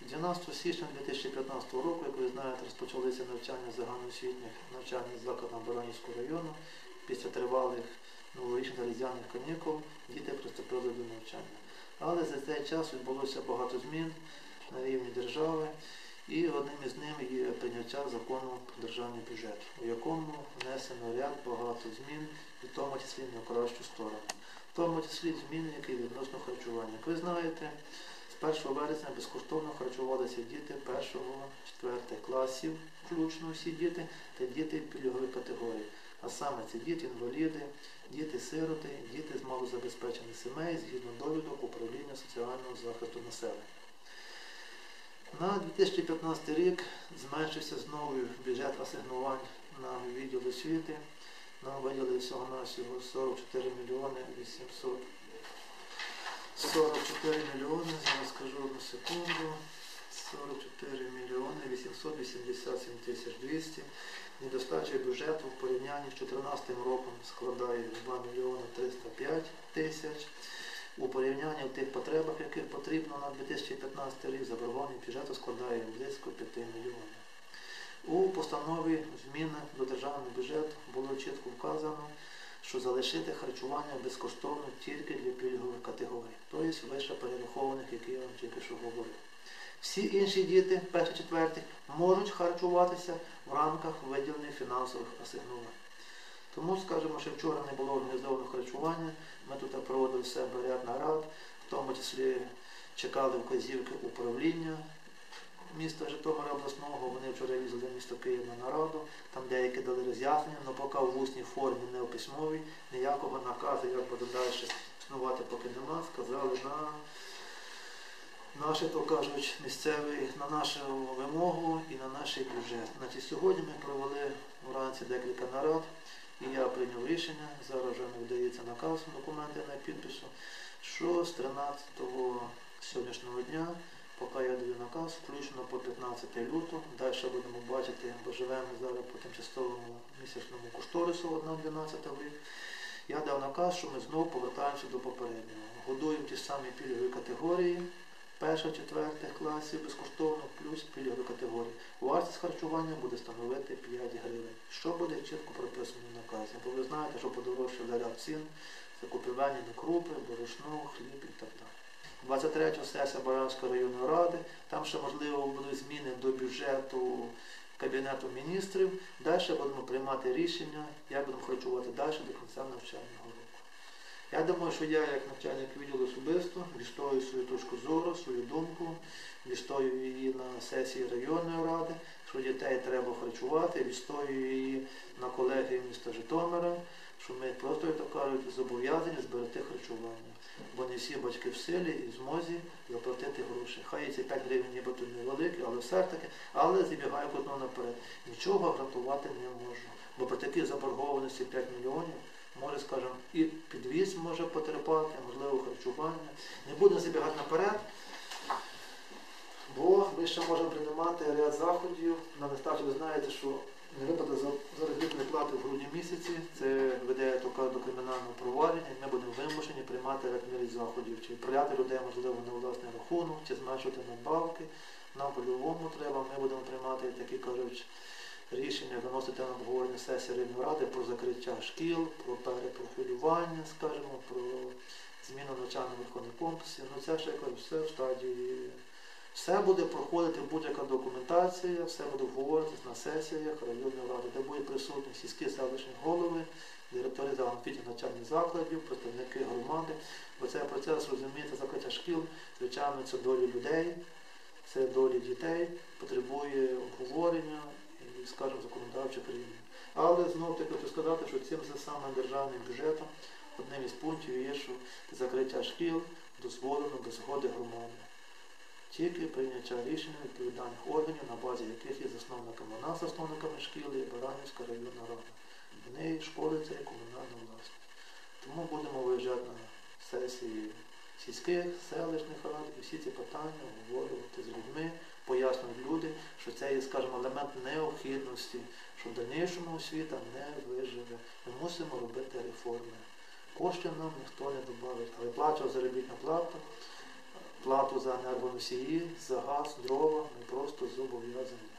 12 січня 2015 року, як ви знаєте, розпочалися навчання загальноосвітніх навчальних закладів Баранівського району. Після тривалих новорічних та різдвяних канікул діти приступили до навчання. Але за цей час відбулося багато змін на рівні держави, і одним із них є прийняття закону про державний бюджет, у якому внесено ряд багато змін, і в тому числі в кращу сторону. В тому числі зміни, які відносно харчування. Як ви знаєте, 1 вересня безкоштовно харчувалися діти 1-4 класів, включно всі діти, та діти пільгової категорії. А саме це діти-інваліди, діти-сироти, діти з малозабезпечених сімей згідно довідок управління соціального захисту населення. На 2015 рік зменшився знову бюджет асигнувань на відділ освіти. Нам виділили всього навсього 44 мільйони 800 44 мільйони, зараз скажу одну секунду. 44 мільйони 887 тисяч 200. Недостача бюджету в порівнянні з 2014 роком складає 2 мільйони 305 тисяч. У порівнянні в тих потребах, яких потрібно на 2015 рік, заборгованість бюджету складає близько 5 мільйонів. У постанові зміни до державного бюджету було чітко вказано, що залишити харчування безкоштовно тільки для пільгових категорій, тобто вище перерахованих, які я вам тільки що говорив. Всі інші діти, перші четверті, можуть харчуватися в рамках виділених фінансових асигнувань. Тому скажемо, що вчора не було організовано харчування, ми тут проводили в себе ряд нарад, в тому числі чекали вказівки управління міста Житомира обласного, вони вчора їздили в місто Київ на нараду, там деякі дали роз'яснення, але поки в усній формі, не у письмовій, ніякого наказу, як буде далі існувати, поки нема, сказали на наші, то кажуть, місцевий, на нашу вимогу і на наш бюджет. Значить, Сьогодні ми провели вранці декілька нарад, і я прийняв рішення, зараз вже не видається наказ, документи на підпису, що з 13 сьогоднішнього дня Поки я даю наказ, включно по 15 лютого. Далі будемо бачити, бо живемо зараз по тимчасовому місячному кошторису 1-12 рік. Я дав наказ, що ми знову повертаємося до попереднього. Годуємо ті самі пільгові категорії перших, четвертих класів безкоштовно, плюс пільгові категорії. Вартість харчування буде становити 5 гривень. Що буде чітко прописано в наказі? Бо ви знаєте, що подорожчали ряд цін, закупівельні на крупи, борошно, хліб і так далі. 23 сесія Баранської районної ради, там ще можливо будуть зміни до бюджету Кабінету міністрів. Далі будемо приймати рішення, як будемо харчувати далі до кінця навчального року. Я думаю, що я, як начальник відділу особисто, відстоюю свою точку зору, свою думку, відстоюю її на сесії районної ради, що дітей треба харчувати, відстоюю її на колегії міста Житомира, що ми просто, як то кажуть, зобов'язані зберегти харчування бо не всі батьки в силі і змозі заплатити гроші. Хай ці 5 гривень нібито невеликі, але все ж таки, але забігаю одного наперед. Нічого гарантувати не можу. Бо при такій заборгованості 5 мільйонів може, скажімо, і підвіз може потерпати, можливо, харчування. Не будемо забігати наперед. Бо ми ще можемо приймати ряд заходів. На нестачу ви знаєте, що Невиплата заробітної плати в грудні місяці, це веде до кримінального провадження, і ми будемо вимушені приймати ряд заходів, чи відправляти людей, можливо, на власний рахунок, чи зменшувати надбавки. Нам по-любому треба, ми будемо приймати такі кажуть, рішення, виносити на обговорення сесії районної ради про закриття шкіл, про перепрофілювання, скажімо, про зміну навчального виховних комплексів. Ну це ще кажуть, все в стадії. Все буде проходити будь-яка документація, все буде обговорюватися на сесіях районної ради, де будуть присутні сільські селищні голови, директори загальноосвітніх навчальних закладів, представники громади. Бо цей процес, розумієте, закриття шкіл, звичайно, це долі людей, це долі дітей, потребує обговорення і, скажімо, законодавчих рівнів. Але знову таки хочу сказати, що цим же самим державним бюджетом одним із пунктів є, що закриття шкіл дозволено без згоди громади тільки прийняття рішення відповідальних органів, на базі яких є засновниками нас, засновниками шкіли і Баранівська районна рада. Вони школи це комунальна власність. Тому будемо виїжджати на сесії сільських, селищних рад і всі ці питання обговорювати з людьми, пояснювати люди, що це є, скажімо, елемент необхідності, що в дальнішому освіта не виживе. Ми мусимо робити реформи. Коштів нам ніхто не додавить, але плачу заробітну плату плату за енергоносії, за газ, дрова ми просто зобов'язані